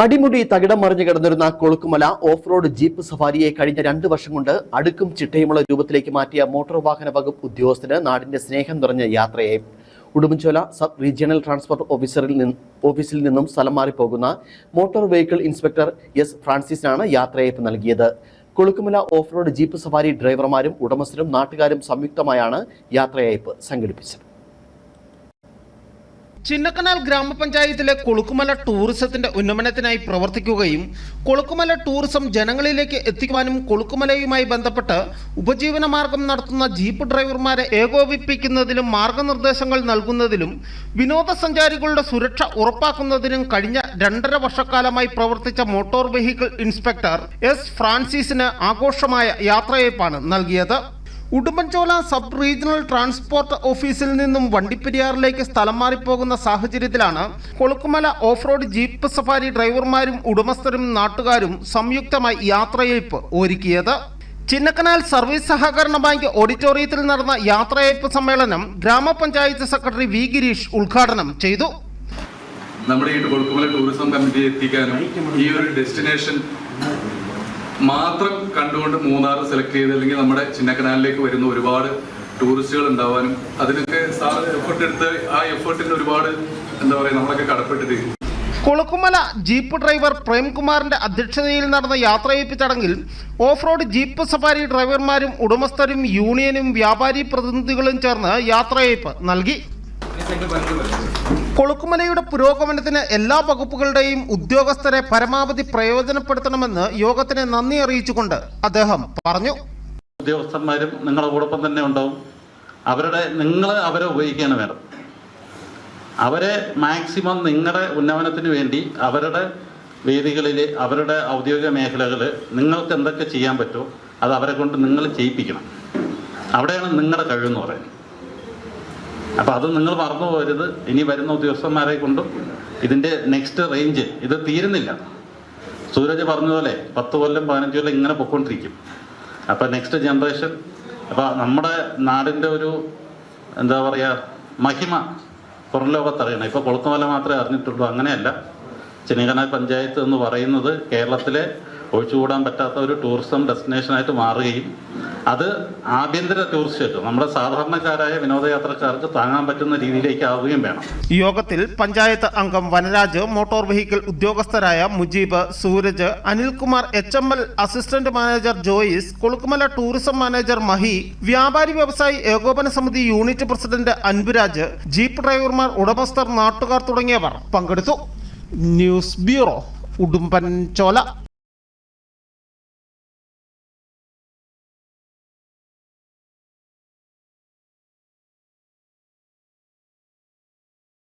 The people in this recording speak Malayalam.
അടിമുടി തകിടം മറിഞ്ഞു കിടന്നിരുന്ന കൊളുക്കുമല ഓഫ് റോഡ് ജീപ്പ് സഫാരിയെ കഴിഞ്ഞ രണ്ട് വർഷം കൊണ്ട് അടുക്കും ചിട്ടയുമുള്ള രൂപത്തിലേക്ക് മാറ്റിയ മോട്ടോർ വാഹന വകുപ്പ് ഉദ്യോഗസ്ഥന് നാടിന്റെ സ്നേഹം നിറഞ്ഞ യാത്രയെ ഉടുമ്പൻചോല സബ് റീജിയണൽ ട്രാൻസ്പോർട്ട് ഓഫീസറിൽ നിന്ന് ഓഫീസിൽ നിന്നും സ്ഥലം മാറിപ്പോകുന്ന മോട്ടോർ വെഹിക്കിൾ ഇൻസ്പെക്ടർ എസ് ഫ്രാൻസിസിനാണ് യാത്രയയപ്പ് നൽകിയത്. Kolukkumalai off road jeep safari ഡ്രൈവർമാരും ഉടമസ്ഥരും നാട്ടുകാരും സംയുക്തമായാണ് യാത്രയയപ്പ് സംഘടിപ്പിച്ചത്. ചിന്നക്കനാൽ ഗ്രാമപഞ്ചായത്തിലെ കൊളുക്കുമല ടൂറിസത്തിന്റെ ഉന്നമനത്തിനായി പ്രവർത്തിക്കുകയും കൊളുക്കുമല ടൂറിസം ജനങ്ങളിലേക്ക് എത്തിക്കുവാനും കൊളുക്കുമലയുമായി ബന്ധപ്പെട്ട് ഉപജീവന മാർഗം നടത്തുന്ന ജീപ്പ് ഡ്രൈവർമാരെ ഏകോപിപ്പിക്കുന്നതിലും മാർഗനിർദ്ദേശങ്ങൾ നൽകുന്നതിലും വിനോദസഞ്ചാരികളുടെ സുരക്ഷ ഉറപ്പാക്കുന്നതിനും കഴിഞ്ഞ രണ്ടര വർഷക്കാലമായി പ്രവർത്തിച്ച മോട്ടോർ വെഹിക്കിൾ ഇൻസ്പെക്ടർ എസ് ഫ്രാൻസിസിന് ആഘോഷമായ യാത്രയയപ്പാണ് നൽകിയത്. ഉടുമ്പൻചോല സബ് റീജിയണൽ ട്രാൻസ്പോർട്ട് ഓഫീസിൽ നിന്നും വണ്ടിപ്പെരിയാറിലേക്ക് സ്ഥലം മാറിപ്പോകുന്ന സാഹചര്യത്തിലാണ് Kolukkumalai off road jeep safari ഡ്രൈവർമാരും ഉടമസ്ഥരും നാട്ടുകാരും സംയുക്തമായി യാത്രയയപ്പ് ഒരുക്കിയത്. ചിന്നക്കനാൽ സർവീസ് സഹകരണ ബാങ്ക് ഓഡിറ്റോറിയത്തിൽ നടന്ന യാത്രയയപ്പ് സമ്മേളനം ഗ്രാമപഞ്ചായത്ത് സെക്രട്ടറി വി ഗിരീഷ് ഉദ്ഘാടനം ചെയ്തു. നമ്മുടെ ഈ കൊളുക്കുമല ടൂറിസം കമ്മിറ്റി എത്തിക്കാനും ഈ ഒരു ഡെസ്റ്റിനേഷൻ മാത്രം കണ്ടുകൊണ്ട് മൂന്നാർ സെലക്ട് ചെയ്ത് അല്ലെങ്കിൽ നമ്മുടെ ചിന്നക്കനാലിലേക്ക് വരുന്ന ഒരുപാട് ടൂറിസ്റ്റുകൾ ഉണ്ടാവാനും അതിനൊക്കെ സാർ എഫേർട്ട് എടുത്ത് ആ എഫേർട്ടിന് ഒരുപാട് എന്താ പറയുക നമ്മളൊക്കെ കടപ്പെട്ടിട്ട് കൊളുക്കുമല ജീപ്പ് ഡ്രൈവർ പ്രേംകുമാറിന്റെ അധ്യക്ഷതയിൽ നടന്ന യാത്രയയപ്പ് ചടങ്ങിൽ ഓഫ് റോഡ് ജീപ്പ് സഫാരി ഡ്രൈവർമാരും ഉടമസ്ഥരും യൂണിയനും വ്യാപാരി പ്രതിനിധികളും ചേർന്ന് യാത്രയയപ്പ് നൽകി. കൊളുക്കുമലയുടെ പുരോഗമനത്തിന് എല്ലാ വകുപ്പുകളുടെയും ഉദ്യോഗസ്ഥരെ പരമാവധി പ്രയോജനപ്പെടുത്തണമെന്ന് യോഗത്തിന് നന്ദി അറിയിച്ചുകൊണ്ട് അദ്ദേഹം പറഞ്ഞു. ഉദ്യോഗസ്ഥന്മാരും നിങ്ങളുടെ കൂടൊപ്പം തന്നെ ഉണ്ടാവും. അവരുടെ നിങ്ങൾ അവരെ ഉപയോഗിക്കുകയാണ് വേണം അവരെ മാക്സിമം നിങ്ങളുടെ ഉന്നമനത്തിന് വേണ്ടി അവരുടെ വേദികളിൽ അവരുടെ ഔദ്യോഗിക മേഖലകൾ നിങ്ങൾക്ക് എന്തൊക്കെ ചെയ്യാൻ പറ്റുമോ അത് അവരെ കൊണ്ട് നിങ്ങൾ ചെയ്യിപ്പിക്കണം. അവിടെയാണ് നിങ്ങളുടെ കഴിവെന്ന് പറയുന്നത്. അപ്പം അത് നിങ്ങൾ മറന്നു പോരുത് ഇനി വരുന്ന ഉദ്യോഗസ്ഥന്മാരെ കൊണ്ടും ഇതിന്റെ നെക്സ്റ്റ് റേഞ്ച് ഇത് തീരുന്നില്ല. സൂരജ് പറഞ്ഞതുപോലെ പത്ത് കൊല്ലം പതിനഞ്ച് കൊല്ലം ഇങ്ങനെ പൊയ്ക്കൊണ്ടിരിക്കും അപ്പം നെക്സ്റ്റ് ജനറേഷൻ അപ്പം നമ്മുടെ നാടിന്റെ ഒരു എന്താ പറയുക മഹിമ പുറം ലോകത്തറിയണം. ഇപ്പോൾ കൊളുത്തുമല മാത്രമേ അറിഞ്ഞിട്ടുള്ളൂ. അങ്ങനെയല്ല. ചെന്നിക്കനാൽ പഞ്ചായത്ത് എന്ന് പറയുന്നത് കേരളത്തിലെ ഒഴിച്ചുകൂടാൻ പറ്റാത്ത ഒരു ടൂറിസം ഡെസ്റ്റിനേഷനായിട്ട് മാറുകയും അത് ആഭ്യന്തര ടൂറിസ്റ്റ് നമ്മുടെ സാധാരണക്കാരായ വിനോദയാത്രക്കാർക്ക് താങ്ങാൻ പറ്റുന്ന രീതിയിലേക്ക് ആവുകയും വേണം. യോഗത്തിൽ പഞ്ചായത്ത് അംഗം Vanaraj motor vehicle ഉദ്യോഗസ്ഥരായ Mujeeb Sooraj Anilkumar H M L assistant manager Joyce Kolukkumalai tourism manager Mahi വ്യാപാരി വ്യവസായി ഏകോപന സമിതി യൂണിറ്റ് പ്രസിഡന്റ് അൻപുരാജ് ജീപ്പ് ഡ്രൈവർമാർ ഉടമസ്ഥർ നാട്ടുകാർ തുടങ്ങിയവർ പങ്കെടുത്തു. news bureau udumpan colak.